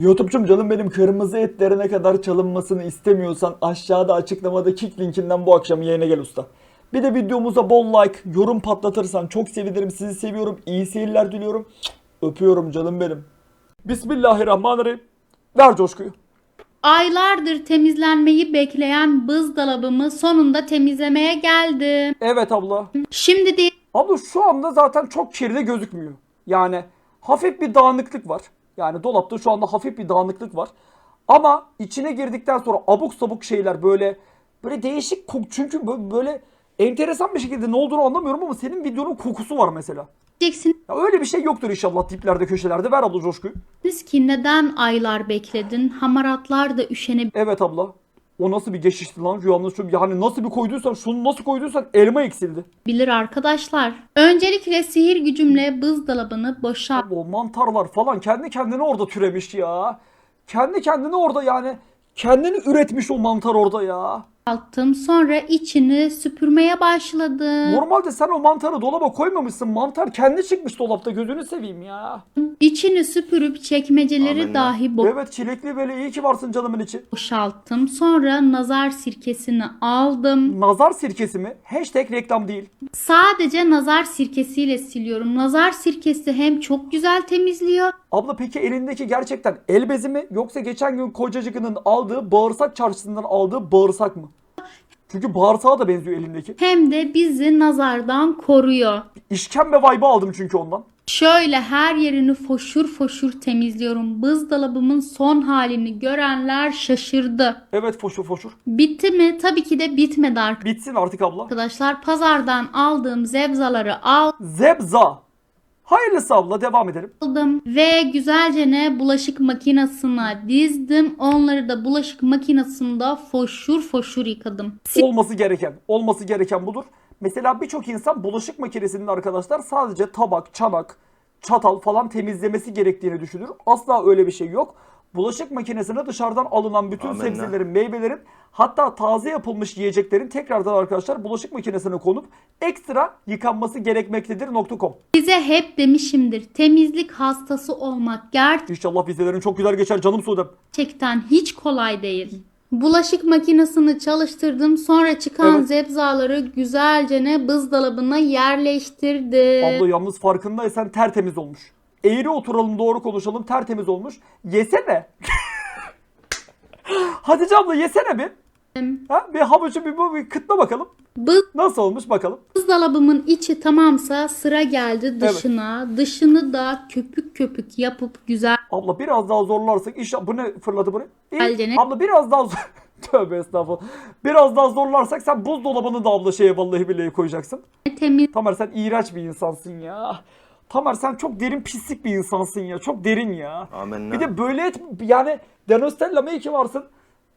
YouTube'cum canım benim kırmızı etlerine kadar çalınmasını istemiyorsan aşağıda açıklamada kick linkinden bu akşam yayına gel usta. Bir de videomuza bol like, yorum patlatırsan çok sevinirim. Sizi seviyorum. İyi seyirler diliyorum. Öpüyorum canım benim. Bismillahirrahmanirrahim. Ver coşkuyu. Aylardır temizlenmeyi bekleyen buzdolabımı sonunda temizlemeye geldim. Evet abla. Şimdi de Abla şu anda zaten çok kirli gözükmüyor. Yani hafif bir dağınıklık var. Yani dolapta şu anda hafif bir dağınıklık var. Ama içine girdikten sonra abuk sabuk şeyler böyle böyle değişik kok çünkü bö- böyle enteresan bir şekilde ne olduğunu anlamıyorum ama senin videonun kokusu var mesela. diyeceksiniz Ya öyle bir şey yoktur inşallah diplerde köşelerde. Ver abla coşkuyu. ki neden aylar bekledin? Hamaratlar da üşenebilir. Evet abla. O nasıl bir geçişti lan rüyamda şu yani nasıl bir koyduysan şunu nasıl koyduysan elma eksildi. arkadaşlar. Öncelikle sihir gücümle buzdolabını boşalttım. O mantarlar falan kendi kendine orada türemiş ya. Kendi kendine orada yani kendini üretmiş o mantar orada ya. Sonra içini süpürmeye başladım. Normalde sen o mantarı dolaba koymamışsın. Mantar kendi çıkmış dolapta gözünü seveyim ya. İçini süpürüp çekmeceleri Amenna. dahi Evet çilekli böyle iyi ki varsın canımın içi. boşalttım. Sonra nazar sirkesini aldım. Nazar sirkesi mi? Hashtag reklam değil. Sadece nazar sirkesiyle siliyorum. Nazar sirkesi hem çok güzel temizliyor Abla peki elindeki gerçekten el bezi mi yoksa geçen gün kocacıkının aldığı bağırsak çarşısından aldığı bağırsak mı? Çünkü bağırsağa da benziyor elindeki. hem de bizi nazardan koruyor. İşkembe vibe'ı aldım çünkü ondan. Şöyle her yerini foşur foşur temizliyorum. Buzdolabımın son halini görenler şaşırdı. Evet foşur foşur. Bitti mi? Tabii ki de bitmedi Bitsin artık abla. arkadaşlar. Pazardan aldığım zebzaları Zebza. Hayırlısı abla devam edelim. aldım ve güzelce ne bulaşık makinesine dizdim. Onları da bulaşık makinesinde foşur foşur yıkadım. Olması gereken, olması gereken budur. Mesela birçok insan bulaşık makinesinin arkadaşlar sadece tabak, çanak, çatal falan temizlemesi gerektiğini düşünür. Asla öyle bir şey yok. Bulaşık makinesine dışarıdan alınan bütün Amenna. sebzelerin, meyvelerin hatta taze yapılmış yiyeceklerin tekrardan arkadaşlar bulaşık makinesine konup ekstra yıkanması gerekmektedir .com. Size hep demişimdir. Temizlik hastası olmak İnşallah vizelerin çok güzel geçer canım Suudem. gerçekten hiç kolay değil. Bulaşık makinesini çalıştırdım. Sonra çıkan Evet. zebzaları güzelce ne buzdolabına yerleştirdim. Abla yalnız farkındaysan tertemiz olmuş. Eğri oturalım doğru konuşalım tertemiz olmuş. Yesene. Hatice abla yesene bir. Ha? Bir havucu bir, bir, bir kıtla bakalım. Nasıl olmuş bakalım. Buzdolabımın içi tamamsa sıra geldi dışına. Dışını da köpük köpük yapıp güzel Abla biraz daha zorlarsak inşallah bu ne fırladı buraya? İyi. Geldin. Abla biraz daha zor. Tövbe estağfurullah. Biraz daha zorlarsak sen buzdolabını da abla şeye vallahi billahi koyacaksın. temiz Tamer sen iğrenç bir insansın ya. Tamer sen çok derin pislik bir insansın ya. Çok derin ya. Amenna. Bir de böyle et yani Denostella mı iyi ki varsın?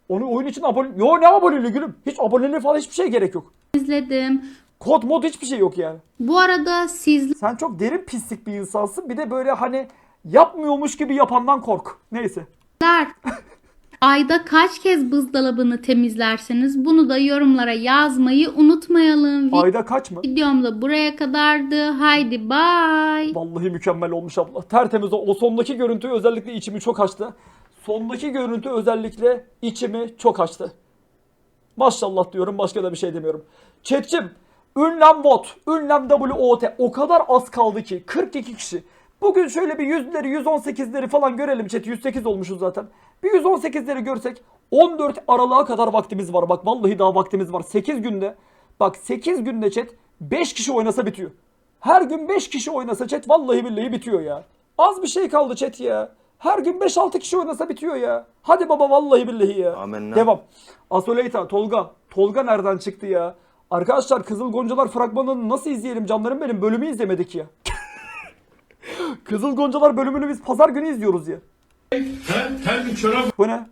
Onu oyun için abone... Yo ne aboneliği gülüm? Hiç aboneliğe falan hiçbir şey gerek yok. temizledim. Kod mod hiçbir şey yok yani. Bu arada sizler Sen çok derin pislik bir insansın. Bir de böyle hani yapmıyormuş gibi yapandan kork. Neyse. ayda kaç kez buzdolabını temizlerseniz bunu da yorumlara yazmayı unutmayalım. Ayda kaç mı? Videom da buraya kadardı. Haydi bye. Vallahi mükemmel olmuş abla. Tertemiz o. O sondaki görüntü özellikle içimi çok açtı. Sondaki görüntü özellikle içimi çok açtı. Maşallah diyorum başka da bir şey demiyorum. Chat'cim ünlem bot, ünlem WOT o kadar az kaldı ki 42 kişi. Bugün şöyle bir 100'leri 118'leri falan görelim chat 108 olmuşuz zaten. Bir 118'leri görsek 14 Aralık'a kadar vaktimiz var. Bak vallahi daha vaktimiz var. 8 günde bak 8 günde chat 5 kişi oynasa bitiyor. Her gün 5 kişi oynasa chat vallahi billahi bitiyor ya. Az bir şey kaldı chat ya. Her gün 5-6 kişi oynasa bitiyor ya. Hadi baba vallahi billahi ya. Amenna. Devam. Asoleyta, Tolga. Tolga nereden çıktı ya? Arkadaşlar Kızıl Goncalar fragmanını nasıl izleyelim canlarım benim? Bölümü izlemedik ya. Kızıl Goncalar bölümünü biz pazar günü izliyoruz ya. Her, gün çorap, Bu ne?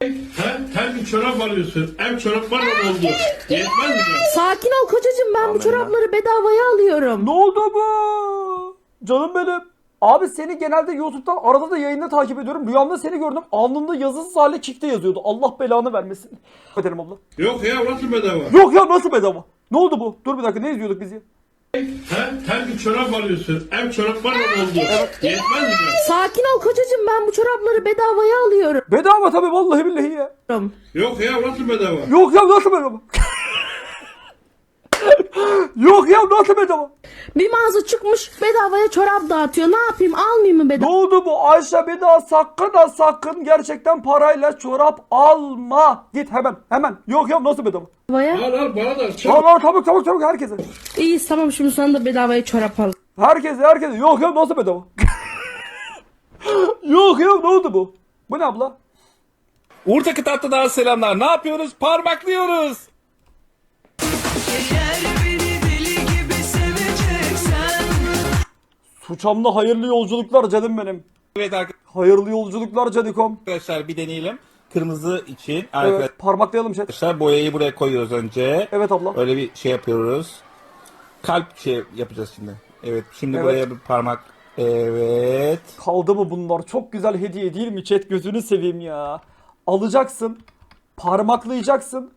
her, her gün çorap alıyorsun. Ev çoraplarla oldu. Yetmez mi? Sakin ol kocacığım ben bu çorapları bedavaya alıyorum. Ne oldu bu? Canım benim. Abi seni genelde YouTube'dan arada da yayında takip ediyorum. Rüyamda seni gördüm. Alnında yazısız hale kickte yazıyordu. Allah belanı vermesin. Ederim abla. Yok ya nasıl bedava? Yok ya nasıl bedava? Ne oldu bu? Dur bir dakika ne izliyorduk biz ya? He? Her gün çorap alıyorsun. Ev çoraplarla oldu. Yetmez mi? Sakin ol kocacığım ben bu çorapları bedavaya alıyorum. Bedava tabii vallahi billahi ya. Yok ya nasıl bedava? Yok ya nasıl bedava? Yok ya nasıl bedava? Bir mağaza çıkmış bedavaya çorap dağıtıyor. Ne yapayım almayayım mı Ne bedava? oldu bu Ayşe bir daha sakın ha sakın gerçekten parayla çorap alma. Git hemen hemen. Yok ya nasıl bedava? Al al bana da. Çabuk. Al al çabuk çabuk çabuk herkese. İyi tamam şimdi sana da bedavaya çorap al. Herkese herkese. Yok ya nasıl bedava? Yok ya ne oldu bu? Bu ne abla? Uğur Takı Tatlı'dan selamlar. Ne yapıyoruz? Parmaklıyoruz. Eğer Suçamda hayırlı yolculuklar canım benim. Evet Hayırlı yolculuklar canikom. arkadaşlar bir deneyelim. Kırmızı için Evet parmaklayalım chat. arkadaşlar boyayı buraya koyuyoruz önce. Evet abla. Öyle bir şey yapıyoruz. Kalp şey yapacağız şimdi. Evet şimdi Evet. buraya bir parmak. Evet. Kaldı mı bunlar? Çok güzel hediye değil mi chat? Gözünü seveyim ya. Alacaksın. Parmaklayacaksın.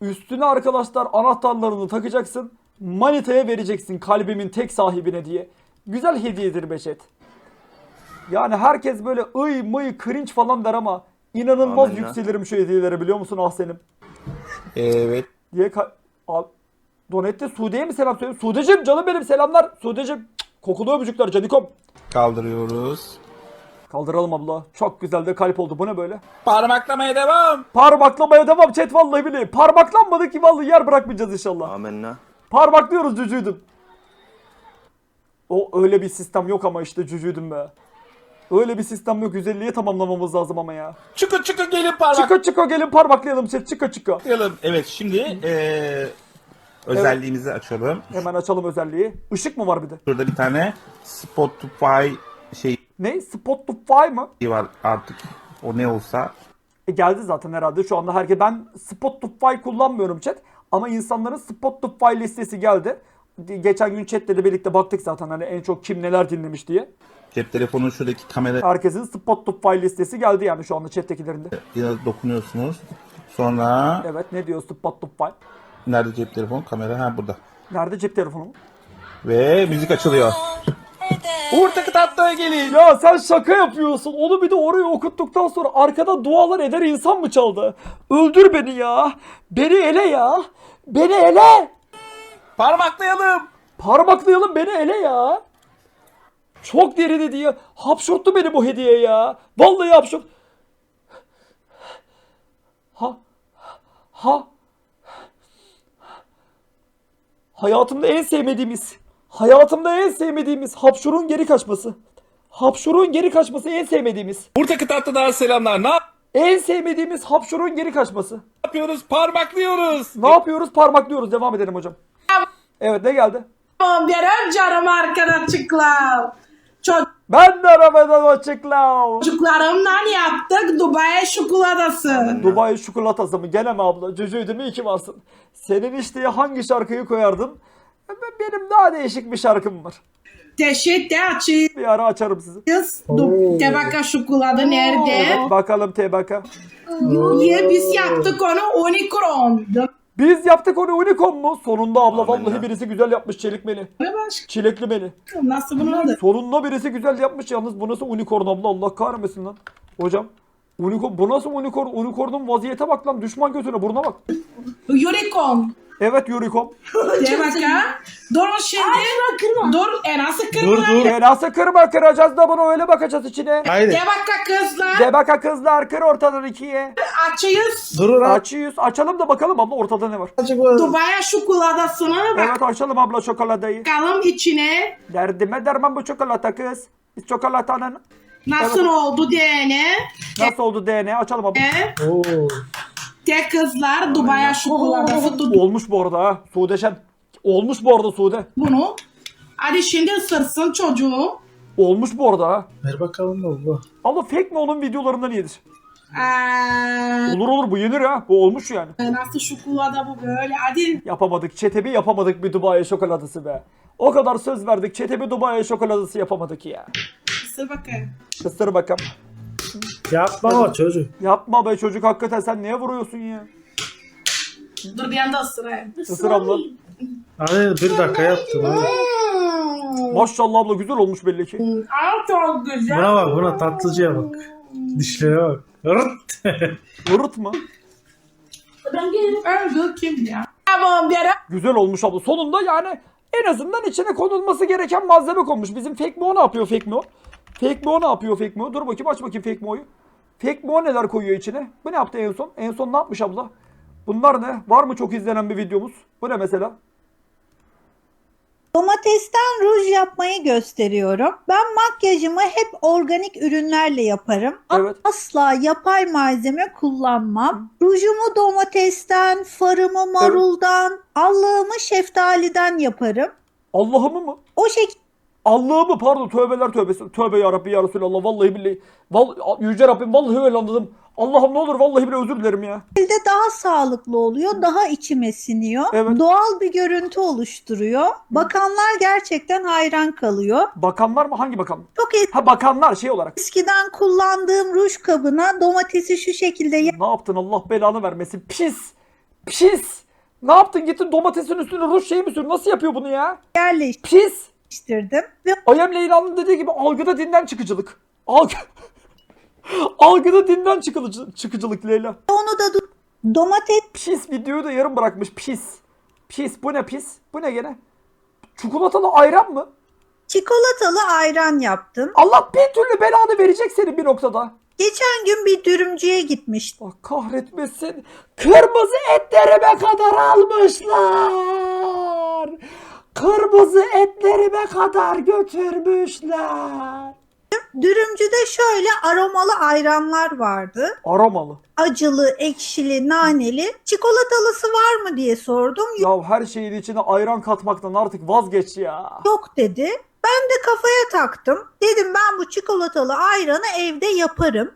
Üstüne arkadaşlar anahtarlarını takacaksın. Manita'ya vereceksin kalbimin tek sahibine diye. Güzel hediyedir be chat. Yani herkes böyle ıy mıy cringe falan der ama inanılmaz yükselirim şu hediyelere biliyor musun Ahsen'im? Evet. diye ka- Donette Sude'ye mi selam söylüyorum? Sudeciğim canım benim selamlar. Sudeciğim kokulu öpücükler canikom. Kaldırıyoruz. Kaldıralım abla. Çok güzel de kalp oldu. Bu ne böyle? Parmaklamaya devam. Parmaklamaya devam chat vallahi billahi. Parmaklanmadı ki vallahi yer bırakmayacağız inşallah. Amenna. Parmaklıyoruz cücüydüm. O öyle bir sistem yok ama işte cücüydüm be. Öyle bir sistem yok. 150'ye tamamlamamız lazım ama ya. Çıkın çıkın gelin parmak. Çıka çıka gelin parmaklayalım chat. Çıka çıka. Parmaklayalım. Evet şimdi eee özelliğimizi açalım. Hemen açalım özelliği. Işık mı var bir de? Şurada bir tane Spotify şey Ne? Spotify mı? var artık. O ne olsa. E geldi zaten herhalde şu anda herkes. Ben Spotify kullanmıyorum chat. Ama insanların Spotify listesi geldi. Geçen gün chatle de birlikte baktık zaten hani en çok kim neler dinlemiş diye. Cep telefonun şuradaki kamera Herkesin Spotify listesi geldi yani şu anda chat'tekilerinde. Biraz dokunuyorsunuz. Sonra Evet ne diyor Spotify? nerede cep telefon? Kamera ha burada. Nerede cep telefonu? Ve müzik açılıyor. Uğur Takı Tatlı'ya gelin. Ya sen şaka yapıyorsun. Onu bir de oraya okuttuktan sonra arkada dualar eder insan mı çaldı? Öldür beni ya. Beni ele ya. Beni ele. Parmaklayalım. Parmaklayalım beni ele ya. Çok derin hediye. Hapşurttu beni bu hediye ya. Vallahi hapşurt. Ha. Ha. Hayatımda en sevmediğimiz. Hayatımda en sevmediğimiz hapşurun geri kaçması. Hapşurun geri kaçması en sevmediğimiz. Uğur Takı Tatlı'dan selamlar. Ne En sevmediğimiz hapşurun geri kaçması. yapıyoruz? Parmaklıyoruz. Ne yapıyoruz? Parmaklıyoruz. Devam edelim hocam. Evet ne geldi? Benim canım arkadaşlıklar. Ben de arabadan açıklam. Çocuklarımdan yaptık Dubai çikolatası. Dubai çikolatası mı? Gene mi abla? Cücüydü mü? İyi ki varsın. Senin listeye hangi şarkıyı koyardın? E, Benim daha değişik bir şarkım var. Teşekkür açıyız. Bir ara açarım sizi. Tabaka çikolata nerede? Evet bakalım TBK. Niye biz yaptık onu unicorn. Biz yaptık onu unicorn mu? Sonunda abla vallahi birisi güzel yapmış çelikmeli. Ne başka? Çilekli beni. Nasıl bunun adı? Sonunda birisi güzel yapmış yalnız bu nasıl unicorn abla Allah kahretmesin lan. Hocam. Unicorn, bu nasıl unicorn? Unicorn'un vaziyete bak lan düşman gözüne buruna bak. Unicorn. Evet unicorn. Tabaka. Dur şimdi. Dur. E nasıl kırmızı? E nasıl kırma kıracağız da bunu öyle bakacağız içine. Tabaka kızlar. De baka kızlar kır ortadan ikiye. Açıyız. Açıyoruz. Açalım da bakalım abla ortada ne var. Dubai çikolatasını Evet açalım abla çikolatayı. bakalım içine. Derdime derman bu çikolata kız. Biz çikolatanın Nasıl oldu diyene. nasıl oldu DNA açalım abla. E? Tek kızlar Dubai çikolatası tut Olmuş bu arada ha. Sudeşen. Olmuş bu arada Sude. bunu. Hadi şimdi ısırsın çocuğu. Olmuş bu arada ha. Ver bakalım baba. Abla fake mi onun videolarından iyidir. Ee, Olur olur bu yenir ha. Bu olmuş yani. nasıl çikolata bu böyle. Hadi Yapamadık. Çetebi yapamadık bir Dubai şokolatası be. O kadar söz verdik. Çetebi Dubai şokolatası yapamadık ya. ısır bakayım. Isır bakalım. Yapma o çocuk. Yapma be çocuk hakikaten sen neye vuruyorsun ya? Dur bir anda ısırayım. Isır abla. Hadi bir dakika yaptım. Maşallah abla güzel olmuş belli ki. Aa çok güzel. Buna bak buna tatlıcıya bak. Dişlere bak. Hırt. Vırıt mı? Öldü kim ya? Tamam yere. Güzel olmuş abla. Sonunda yani en azından içine konulması gereken malzeme konmuş. Bizim Fake Mo ne yapıyor Fake Mo? Fake Mo ne yapıyor Fake Mo? Dur bakayım aç bakayım Fake Mo'yu. Fake Mo neler koyuyor içine? Bu ne yaptı en son? En son ne yapmış abla? Bunlar ne? Var mı çok izlenen bir videomuz? Bu ne mesela? Domatesten ruj yapmayı gösteriyorum. Ben makyajımı hep organik ürünlerle yaparım. Evet. Asla yapay malzeme kullanmam. Rujumu domatesten, farımı maruldan, allığımı şeftaliden yaparım. Allah'ımı mı? O şekilde Allah'ımı pardon tövbeler tövbesi. Tövbe ya Rabbi ya Resulallah vallahi billahi. Vallahi, yüce Rabbim vallahi öyle anladım. Allah'ım ne olur vallahi bile özür dilerim ya. daha sağlıklı oluyor, daha içime siniyor. Evet. Doğal bir görüntü oluşturuyor. Bakanlar gerçekten hayran kalıyor. Bakanlar mı? Hangi bakan? Çok Ha bakanlar şey olarak. eskiden kullandığım ruj kabına domatesi şu şekilde Ne yaptın Allah belanı vermesin. Pis. Pis. Ne yaptın gittin domatesin üstüne ruj şey mi sürdün? Nasıl yapıyor bunu ya? yerleştirdim. Pis. Ve Ayem Leyla'nın dediği gibi algıda dinden çıkıcılık. Algı... algıda dinden çıkıcı... çıkıcılık Leyla. onu da du- domates Pis videoyu da yarım bırakmış pis. Pis bu ne pis? Bu ne gene? Çikolatalı ayran mı? çikolatalı ayran yaptım. Allah bir türlü belanı verecek senin bir noktada. Geçen gün bir dürümcüye gitmiştim. Allah kahretmesin. Kırmızı etlerime kadar almışlar. Kırmızı etlerime kadar götürmüşler. Dürümcüde şöyle aromalı ayranlar vardı. Aromalı. Acılı, ekşili, naneli. Çikolatalısı var mı diye sordum. Ya her şeyin içine ayran katmaktan artık vazgeç ya. Yok dedi. Ben de kafaya taktım. Dedim ben bu çikolatalı ayranı evde yaparım.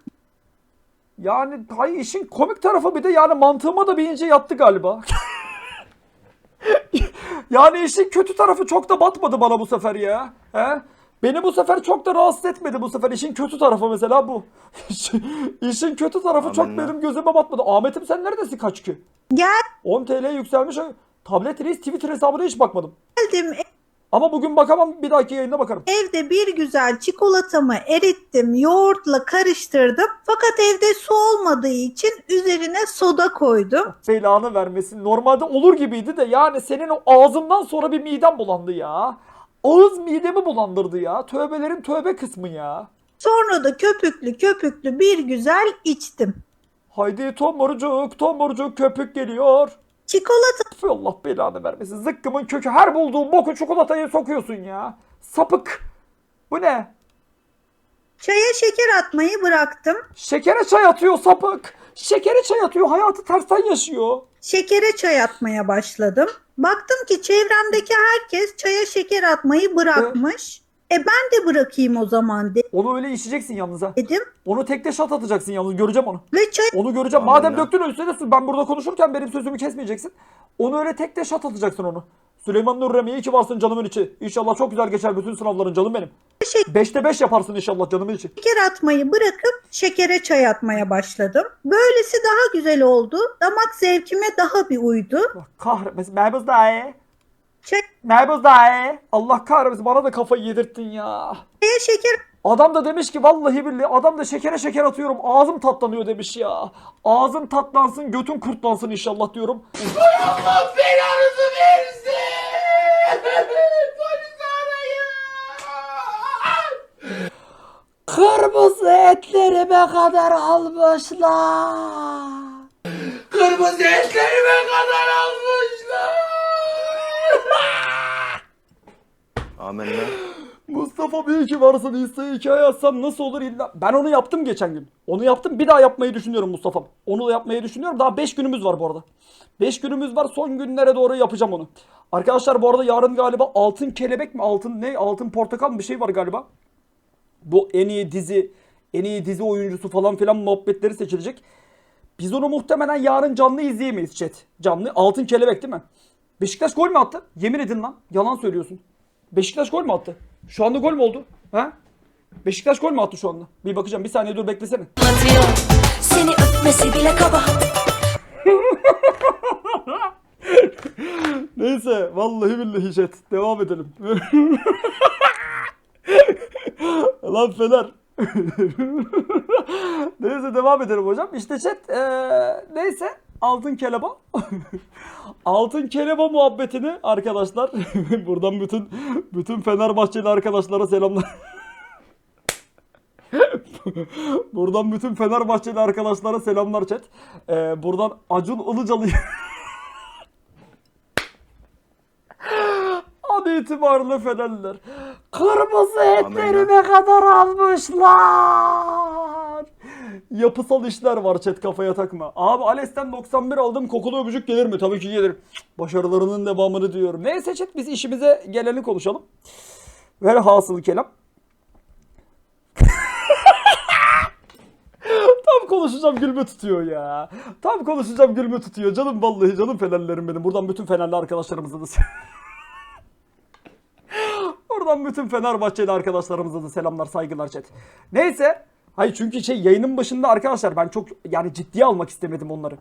Yani hay işin komik tarafı bir de yani mantığıma da bir ince yattı galiba. yani işin kötü tarafı çok da batmadı bana bu sefer ya. He? Beni bu sefer çok da rahatsız etmedi bu sefer. İşin kötü tarafı mesela bu. işin kötü tarafı çok benim gözüme batmadı. Ahmet'im sen neredesin kaç ki? Gel 10 TL yükselmiş. Tablet Reis Twitter hesabına hiç bakmadım. Geldim Ama bugün bakamam bir dahaki yayında bakarım. evde bir güzel çikolatamı erittim, yoğurtla karıştırdım. Fakat evde su olmadığı için üzerine soda koydum. belanı vermesin. Normalde olur gibiydi de yani senin o ağzından sonra bir midem bulandı ya. Ağız midemi bulandırdı ya. Tövbelerin tövbe kısmı ya. Sonra da köpüklü köpüklü bir güzel içtim. Haydi tomurcuk tomurcuk köpük geliyor. Çikolata Tüh, Allah belanı vermesin. Zıkkımın kökü her bulduğun boku çikolatayı sokuyorsun ya. Sapık. Bu ne? çaya şeker atmayı bıraktım. Şekere çay atıyor sapık. Şekere çay atıyor. Hayatı tersten yaşıyor. Şekere çay atmaya başladım. Baktım ki çevremdeki herkes çaya şeker atmayı bırakmış. E ben de bırakayım o zaman Onu öyle içeceksin yalnız ha. dedim. Onu tekte şat atacaksın yalnız. Göreceğim onu. Ve çay Onu göreceğim. Madem döktün üstüne su. Ben burada konuşurken benim sözümü kesmeyeceksin. Onu öyle tek de şat atacaksın onu. Süleyman Nurrem iyi ki varsın canımın içi. İnşallah çok güzel geçer bütün sınavların canım benim. Şek- Beşte beş yaparsın inşallah canımın içi. şeker atmayı bırakıp şekere çay atmaya başladım. Böylesi daha güzel oldu. Damak zevkime daha bir uydu. Allah kahretmesin. Mehbuz dahi. Çay- Mehbuz dahi. Allah kahretmesin bana da kafayı yedirttin ya. Çaya şeker Adam da demiş ki vallahi billahi adam da şekere şeker atıyorum ağzım tatlanıyor demiş ya. Ağzın tatlansın götün kurtlansın inşallah diyorum. Allah belanızı versin. Kırmızı etlerime kadar almışlar. Kırmızı etlerime kadar almışlar. Amenna. Mustafa bir iki varsın Insta hikaye yazsam nasıl olur illa. Ben onu yaptım geçen gün. Onu yaptım bir daha yapmayı düşünüyorum Mustafa'm. Onu da yapmayı düşünüyorum. Daha 5 günümüz var bu arada. 5 günümüz var son günlere doğru yapacağım onu. Arkadaşlar bu arada yarın galiba altın kelebek mi altın ne altın portakal mı bir şey var galiba. Bu en iyi dizi en iyi dizi oyuncusu falan filan muhabbetleri seçilecek. Biz onu muhtemelen yarın canlı izleyemeyiz chat. Canlı altın kelebek değil mi? Beşiktaş gol mü attı? Yemin edin lan. Yalan söylüyorsun. Beşiktaş gol mü attı? Şu anda gol mü oldu? Ha? Beşiktaş gol mü attı şu anda? Bir bakacağım. Bir saniye dur beklesene. Atıyor Seni öpmesi bile kabahat Neyse vallahi billahi chat devam edelim. Lan Fener. neyse devam edelim hocam. İşte chat eee, neyse altın keleba. altın keleba muhabbetini arkadaşlar buradan bütün bütün Fenerbahçeli arkadaşlara selamlar. buradan bütün Fenerbahçeli arkadaşlara selamlar chat. Eee, buradan Acun Ilıcalı An itibariyle Fenerliler. Kırmızı etleri ne kadar almışlar. Yapısal işler var chat kafaya takma. Abi Ales'ten 91 aldım kokulu öpücük gelir mi? Tabii ki gelir. Başarılarının devamını diyorum. Neyse chat biz işimize geleni konuşalım. Velhasıl kelam. Tam konuşacağım gülme tutuyor ya. Tam konuşacağım gülme tutuyor. Canım vallahi canım Fenerlerim benim. Buradan bütün Fenerli arkadaşlarımıza da Buradan bütün Fenerbahçeli arkadaşlarımıza da selamlar, saygılar chat. Neyse. Hayır çünkü şey yayının başında arkadaşlar ben çok yani ciddiye almak istemedim onları.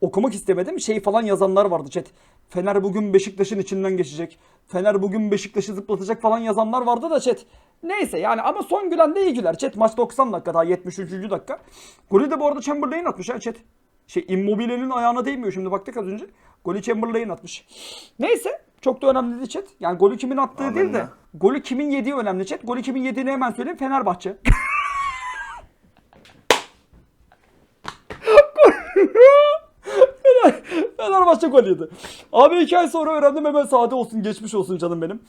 Okumak istemedim. Şey falan yazanlar vardı chat. Fener bugün Beşiktaş'ın içinden geçecek. Fener bugün Beşiktaş'ı zıplatacak falan yazanlar vardı da chat. Neyse yani ama son gülen de iyi güler. Chat maç 90 dakika daha 73. dakika. Golü de bu arada Chamberlain atmış ha chat. Şey Immobile'nin ayağına değmiyor şimdi baktık az önce. Golü Chamberlain atmış. Neyse çok da önemli değil chat. Yani golü kimin attığı değil de golü kimin yediği önemli chat. Golü kimin yediğini hemen söyleyeyim Fenerbahçe. Fener- Fenerbahçe gol yedi. Abi iki ay sonra öğrendim hemen sade olsun geçmiş olsun canım benim.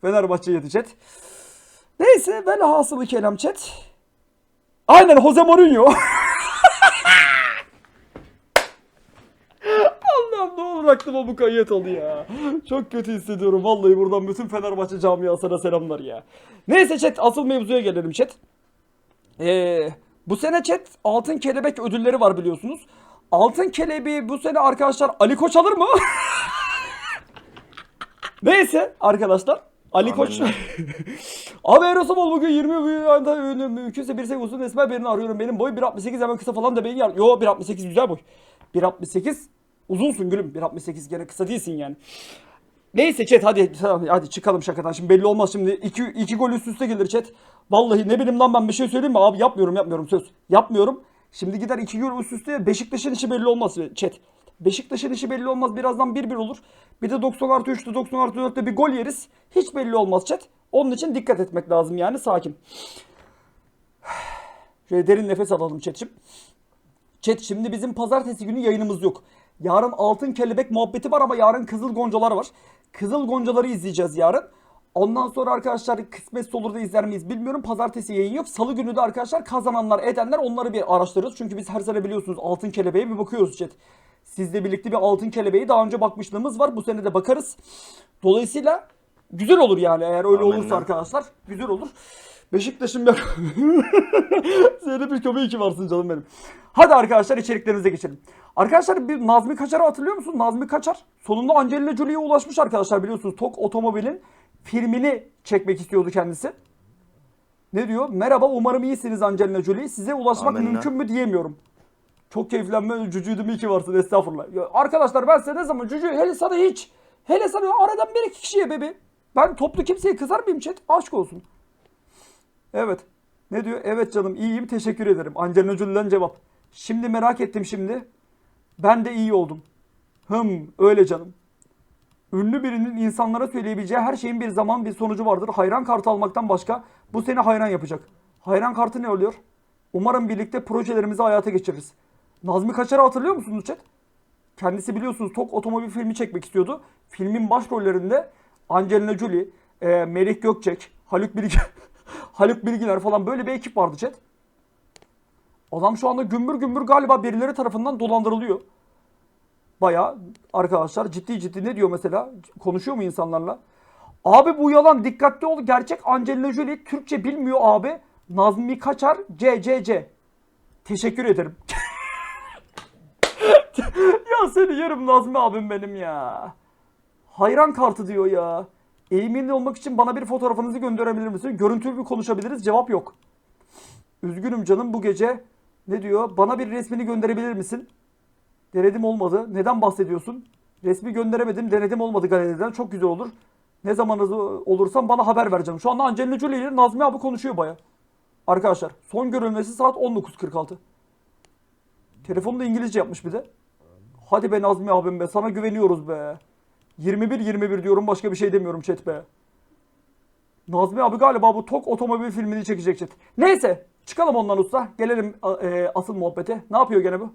Fenerbahçe yedi chat. Neyse velhasılı kelam chat. Aynen Jose Mourinho. Allah'ım ne olur aklıma bu kayıt oldu ya. Çok kötü hissediyorum. Vallahi buradan bütün Fenerbahçe camiasına selamlar ya. Neyse chat asıl mevzuya gelelim chat. Ee, bu sene chat altın kelebek ödülleri var biliyorsunuz. Altın kelebeği bu sene arkadaşlar Ali Koç alır mı? Neyse arkadaşlar Ali Koç. Abi Erosabol bugün 20 bir anda ünlü mümkünse bir şey uzun esmer birini arıyorum. Benim boy 1.68 hemen kısa falan da beyin yer. Yo 1.68 güzel boy. 1.68 uzunsun gülüm. 1.68 gene kısa değilsin yani. Neyse chat hadi hadi çıkalım şakadan. Şimdi belli olmaz şimdi. iki, iki gol üst üste gelir chat. Vallahi ne bileyim lan ben bir şey söyleyeyim mi? Abi yapmıyorum yapmıyorum söz. Yapmıyorum. Şimdi gider iki gol üst üste Beşiktaş'ın işi belli olmaz chat. Beşiktaş'ın işi belli olmaz. Birazdan 1-1 olur. Bir de 90 artı 3'te 90 artı 4'te bir gol yeriz. Hiç belli olmaz chat. Onun için dikkat etmek lazım yani sakin. Şöyle derin nefes alalım chat'im. Chat şimdi bizim pazartesi günü yayınımız yok. Yarın altın kelebek muhabbeti var ama yarın kızıl goncalar var. Kızıl goncaları izleyeceğiz yarın. Ondan sonra arkadaşlar kısmetse olur da izler miyiz bilmiyorum. Pazartesi yayın yok. Salı günü de arkadaşlar kazananlar edenler onları bir araştırıyoruz. Çünkü biz her sene biliyorsunuz altın kelebeğe bir bakıyoruz chat. Sizle birlikte bir altın kelebeği daha önce bakmışlığımız var. Bu sene de bakarız. Dolayısıyla güzel olur yani eğer öyle olursa arkadaşlar. Güzel olur. Beşiktaş'ın bir... Senin bir köpeği ki varsın canım benim. Hadi arkadaşlar içeriklerimize geçelim. Arkadaşlar bir Nazmi Kaçar'ı hatırlıyor musun? Nazmi Kaçar sonunda Angelina Jolie'ye ulaşmış arkadaşlar biliyorsunuz. Tok Otomobil'in filmini çekmek istiyordu kendisi. Ne diyor? Merhaba umarım iyisiniz Angelina Jolie. Size ulaşmak Amenna. mümkün mü diyemiyorum. Çok keyiflenme cücüydüm iyi ki varsın estağfurullah. Ya arkadaşlar ben size ne zaman cücü hele sana hiç. Hele sana aradan bir iki kişiye bebi. Ben toplu kimseye kızar mıyım chat? Aşk olsun. Evet. Ne diyor? Evet canım iyiyim teşekkür ederim. Angelina Jolie'den cevap. Şimdi merak ettim şimdi. Ben de iyi oldum. Hım öyle canım. Ünlü birinin insanlara söyleyebileceği her şeyin bir zaman bir sonucu vardır. Hayran kartı almaktan başka bu seni hayran yapacak. Hayran kartı ne oluyor? Umarım birlikte projelerimizi hayata geçiririz. Nazmi Kaçar'ı hatırlıyor musunuz chat? Kendisi biliyorsunuz Tok otomobil filmi çekmek istiyordu. Filmin başrollerinde Angelina Jolie, e, Melih Gökçek, Haluk Bilginer, Haluk Bilginer falan böyle bir ekip vardı chat. Adam şu anda gümbür gümbür galiba birileri tarafından dolandırılıyor. Baya arkadaşlar ciddi ciddi ne diyor mesela? Konuşuyor mu insanlarla? Abi bu yalan dikkatli ol. Gerçek Angelina Jolie Türkçe bilmiyor abi. Nazmi Kaçar CCC. Teşekkür ederim. ya seni yerim Nazmi abim benim ya. Hayran kartı diyor ya. Emin olmak için bana bir fotoğrafınızı gönderebilir misin? Görüntülü bir konuşabiliriz. Cevap yok. Üzgünüm canım bu gece. Ne diyor? Bana bir resmini gönderebilir misin? Denedim olmadı. Neden bahsediyorsun? Resmi gönderemedim. Denedim olmadı galeriden. Çok güzel olur. Ne zaman olursam bana haber vereceğim. Şu anda Angelina Jolie ile Nazmi abi konuşuyor baya. Arkadaşlar son görülmesi saat 19.46. Telefonu da İngilizce yapmış bir de. Hadi be Nazmi abim be sana güveniyoruz be. 21-21 diyorum başka bir şey demiyorum chat be. Nazmi abi galiba bu Tok otomobil filmini çekecek chat. Neyse çıkalım ondan usta. Gelelim e, asıl muhabbete. Ne yapıyor gene bu?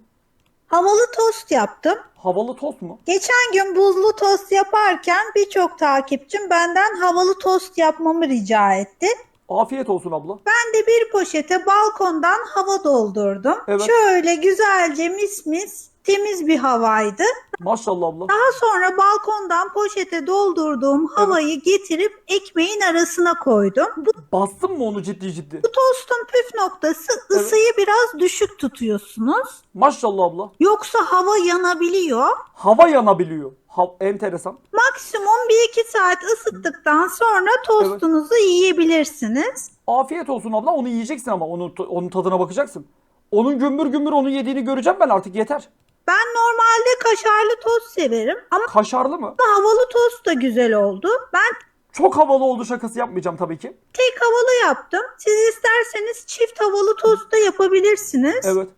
Havalı tost yaptım. Havalı tost mu? Geçen gün buzlu tost yaparken birçok takipçim benden havalı tost yapmamı rica etti. Afiyet olsun abla. Ben de bir poşete balkondan hava doldurdum. Evet. Şöyle güzelce mis mis temiz bir havaydı. Maşallah abla. Daha sonra balkondan poşete doldurduğum havayı getirip ekmeğin arasına koydum. Bu Bastın mı onu ciddi ciddi? tostun püf noktası ısıyı biraz düşük tutuyorsunuz. Maşallah abla. Yoksa hava yanabiliyor. Hava yanabiliyor. Ha, enteresan. Maksimum 1-2 saat ısıttıktan sonra tostunuzu yiyebilirsiniz. Afiyet olsun abla. Onu yiyeceksin ama. Onu, onun tadına bakacaksın. Onun gümbür gümbür onu yediğini göreceğim ben artık yeter. Ben normalde kaşarlı tost severim ama Kaşarlı mı? havalı tost da güzel oldu. Ben Çok havalı oldu şakası yapmayacağım tabii ki. tek havalı yaptım. Siz isterseniz çift havalı tost da yapabilirsiniz. Evet.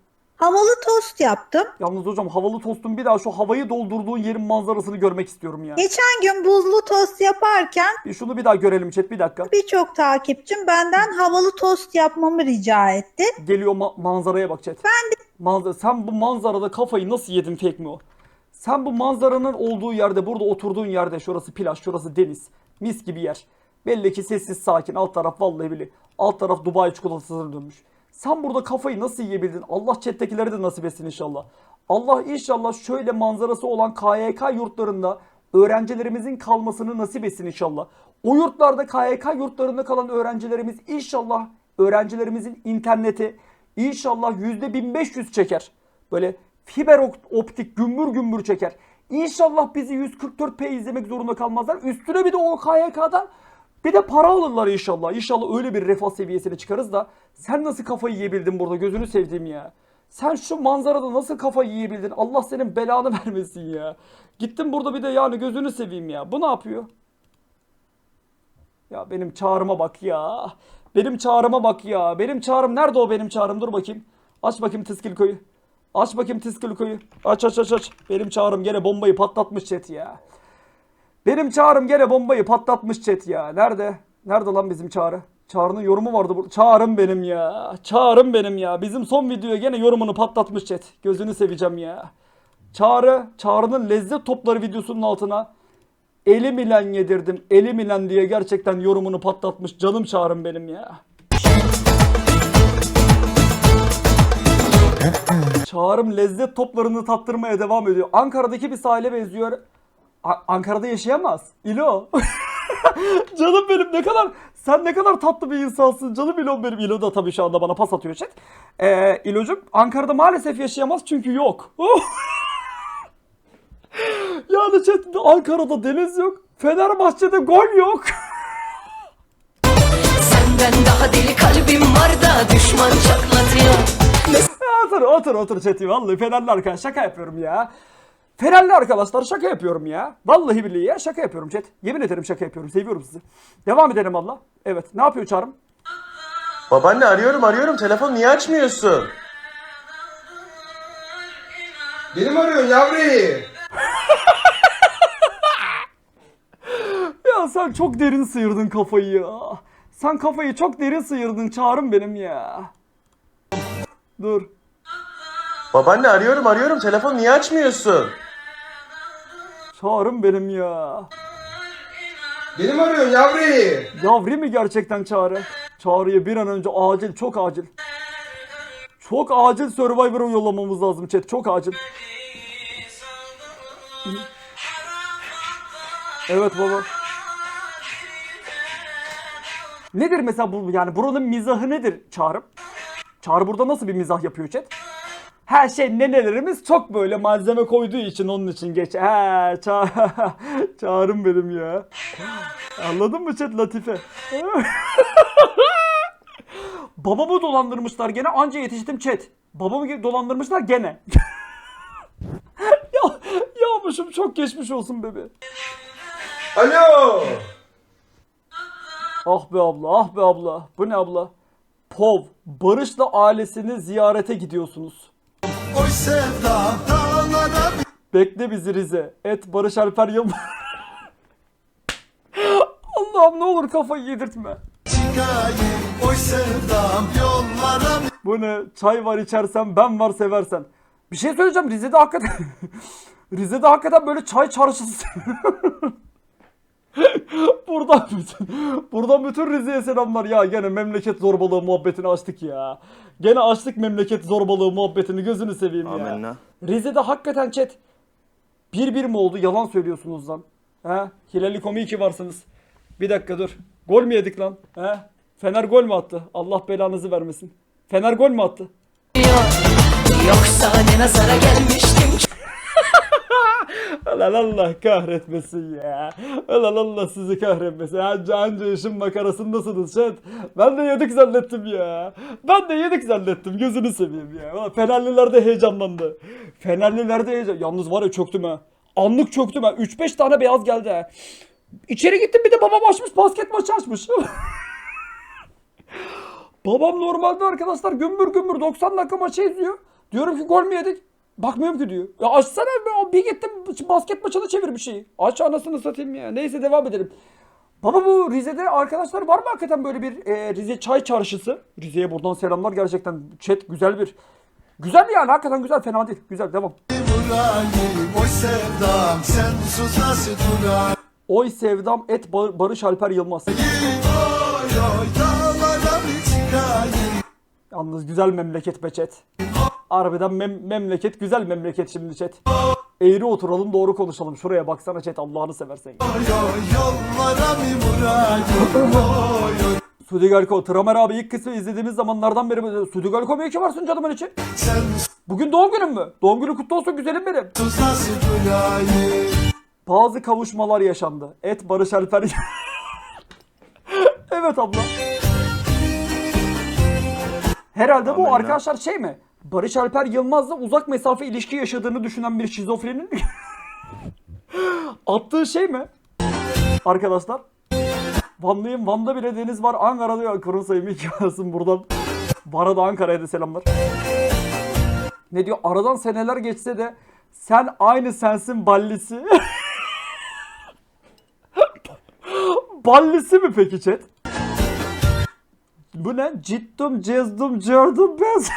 Havalı tost yaptım. Yalnız hocam havalı tostun bir daha şu havayı doldurduğun yerin manzarasını görmek istiyorum ya. Geçen gün buzlu tost yaparken Bir şunu bir daha görelim chat bir dakika. birçok takipçim benden havalı tost yapmamı rica etti. Geliyor ma- manzaraya bak chat. Ben de... Manzara, sen bu manzarada kafayı nasıl yedin mi o? Sen bu manzaranın olduğu yerde, burada oturduğun yerde, şurası plaj, şurası deniz. Mis gibi yer. Belli ki sessiz sakin. Alt taraf vallahi bile. Alt taraf Dubai çikolatasına dönmüş. Sen burada kafayı nasıl yiyebildin? Allah chat'tekileri de nasip etsin inşallah. Allah inşallah şöyle manzarası olan KYK yurtlarında öğrencilerimizin kalmasını nasip etsin inşallah. O yurtlarda KYK yurtlarında kalan öğrencilerimiz inşallah öğrencilerimizin interneti inşallah %1500 çeker. Böyle fiber op- optik gümbür gümbür çeker. İnşallah bizi 144p izlemek zorunda kalmazlar. Üstüne bir de o KYK'dan bir de para alırlar inşallah. İnşallah öyle bir refah seviyesine çıkarız da sen nasıl kafayı yiyebildin burada gözünü sevdiğim ya. Sen şu manzarada nasıl kafayı yiyebildin? Allah senin belanı vermesin ya. Gittin burada bir de yani gözünü seveyim ya. Bu ne yapıyor? Ya benim çağrıma bak ya. Benim çağrıma bak ya. Benim çağrım nerede o benim çağrım? Dur bakayım. Aç bakayım Tiskil koyu. Aç bakayım Tiskil koyu. Aç aç aç aç. Benim çağrım gene bombayı patlatmış chat ya. Benim çağrım gene bombayı patlatmış chat ya. Nerede? Nerede lan bizim çağrı? Çağrı'nın yorumu vardı burada. Çağrım benim ya. Çağrım benim ya. Bizim son videoya gene yorumunu patlatmış chat. Gözünü seveceğim ya. Çağrı, Çağrı'nın lezzet topları videosunun altına elim ile yedirdim, elim ile diye gerçekten yorumunu patlatmış. Canım Çağrım benim ya. Çağrım lezzet toplarını tattırmaya devam ediyor. Ankara'daki bir sahile benziyor. A- Ankara'da yaşayamaz. İlo. canım benim ne kadar sen ne kadar tatlı bir insansın canım İlo'm benim. İlo da tabii şu anda bana pas atıyor chat. Ee, İlo'cum Ankara'da maalesef yaşayamaz çünkü yok. yani chat Ankara'da deniz yok. Fenerbahçe'de gol yok. Senden daha deli kalbim var da düşman çatlatıyor otur otur otur chat'i vallahi Fenerli arkadaş şaka yapıyorum ya. Fenerli arkadaşlar şaka yapıyorum ya. Vallahi billahi ya şaka yapıyorum chat. Yemin ederim şaka yapıyorum. Seviyorum sizi. Devam edelim abla. Evet. Ne yapıyor Çağrım? Babaanne arıyorum arıyorum telefon niye açmıyorsun? Benim arıyorsun yavru. Ya sen çok derin sıyırdın kafayı ya. Sen kafayı çok derin sıyırdın Çağrım benim ya. Dur. Babaanne arıyorum arıyorum telefon niye açmıyorsun? Çağrım benim ya. Benim arıyorsun yavru. Yavri mi gerçekten Çağrı? Çağrı'yı bir an önce acil, çok acil. Çok acil Survivor'a yollamamız lazım chat, çok acil. Evet baba. Nedir mesela bu yani buranın mizahı nedir Çağrı? Çağrı burada nasıl bir mizah yapıyor chat? Her şey nenelerimiz çok böyle malzeme koyduğu için onun için geç. He, ça çağrım benim ya. Anladın mı chat Latife? Babamı dolandırmışlar gene anca yetiştim chat. Babamı dolandırmışlar gene. ya, ya olmuşum. Çok geçmiş olsun bebe. Alo. Ah be abla, ah be abla. Bu ne abla? Pov, Barış'la ailesini ziyarete gidiyorsunuz. Oy sevda dağlara Bekle bizi Rize. Et Barış Alper Yılmaz. Allah'ım ne olur kafayı yedirtme. çıkayım Oy sevdam yollara Bu ne? Çay var içersen ben var seversen. Bir şey söyleyeceğim Rize'de hakikaten Rize'de hakikaten böyle çay çarşısı Buradan bütün, buradan bütün Rize'ye selamlar ya. Gene memleket zorbalığı muhabbetini açtık ya. Gene açtık memleket zorbalığı muhabbetini gözünü seveyim ya. Amenna. Rize'de hakikaten chat. Bir bir mi oldu? Yalan söylüyorsunuz lan. He? Hilali Komi iki varsınız. Bir dakika dur. Gol mü yedik lan? He? Fener gol mü attı? Allah belanızı vermesin. Fener gol mü attı? Yoksa ne nazara gelmiştim Ulan Allah kahretmesin ya. Ulan Allah sizi kahretmesin. Anca anca işin makarasındasınız chat. Ben de yedik zannettim ya. Ben de yedik zannettim. Gözünü seveyim ya. Ulan Fenerliler de heyecanlandı. Fenerliler de heyecan. Yalnız var ya çöktüm ha. Anlık çöktüm ha. 3-5 tane beyaz geldi ha. İçeri gittim bir de babam açmış basket maçı açmış. babam normalde arkadaşlar gümbür gümbür 90 dakika maçı izliyor. Diyorum ki gol mü yedik? Bakmıyorum ki diyor. Ya açsana be, bir gittim basket maçını çevir bir şeyi. Aç anasını satayım ya. Neyse devam edelim. Baba bu Rize'de arkadaşlar var mı hakikaten böyle bir e, Rize çay çarşısı? Rize'ye buradan selamlar gerçekten. Chat güzel bir. Güzel yani hakikaten güzel fena değil. Güzel devam. Oy sevdam et Bar- Barış Alper Yılmaz. Yalnız güzel memleket be chat. Harbiden mem- memleket güzel memleket şimdi chat. Eğri oturalım doğru konuşalım. Şuraya baksana chat Allah'ını seversen. Sudigalko, Tramer abi ilk kısmı izlediğimiz zamanlardan beri böyle Sudigalko mu ki varsın canımın içi? sensiz Bugün doğum günüm mü? Doğum günü kutlu olsun güzelim benim. Bazı kavuşmalar yaşandı. Et Barış Alper. evet abla. Herhalde bu arkadaşlar şey mi? Barış Alper Yılmaz'la uzak mesafe ilişki yaşadığını düşünen bir şizofrenin attığı şey mi? Arkadaşlar. Vanlıyım. Van'da bile deniz var. Ankara'da yok. Kurun sayımı arasın buradan. Bana da Ankara'ya da selamlar. Ne diyor? Aradan seneler geçse de sen aynı sensin ballisi. ballisi mi peki chat? Bu ne? Cittum, cezdum, cördum, bez.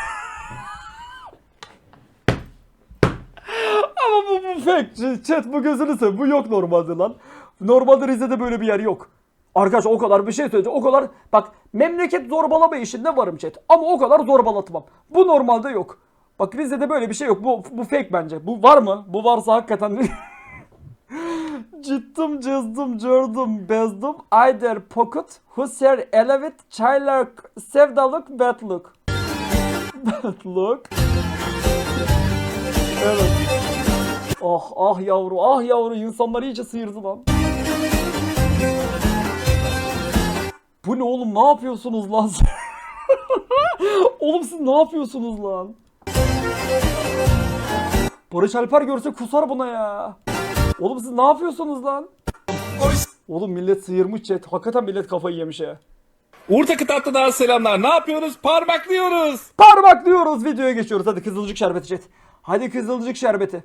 Ama bu, bu fake. Chat bu gözünü seveyim. Bu yok normalde lan. Normalde Rize'de böyle bir yer yok. Arkadaş o kadar bir şey söyleyeceğim. O kadar bak memleket zorbalama işinde varım chat. Ama o kadar zorbalatmam. Bu normalde yok. Bak Rize'de böyle bir şey yok. Bu, bu fake bence. Bu var mı? Bu varsa hakikaten Cittim, cızdım, cördüm, bezdim, ayder pocket, huser, elevit, çaylak, sevdalık, betluk. Betluk. Evet. Ah ah yavru, ah yavru insanlar iyice sıyırdı lan. Bu ne oğlum ne yapıyorsunuz lan? oğlum siz ne yapıyorsunuz lan? Barış Alper görse kusar buna ya. Oğlum siz ne yapıyorsunuz lan? Oğlum millet sıyırmış chat. Hakikaten millet kafayı yemiş ya. Uğur Takı Tatlı'dan selamlar. Ne yapıyoruz? Parmaklıyoruz. Parmaklıyoruz videoya geçiyoruz. Hadi kızılcık şerbeti chat. Hadi kızılcık şerbeti.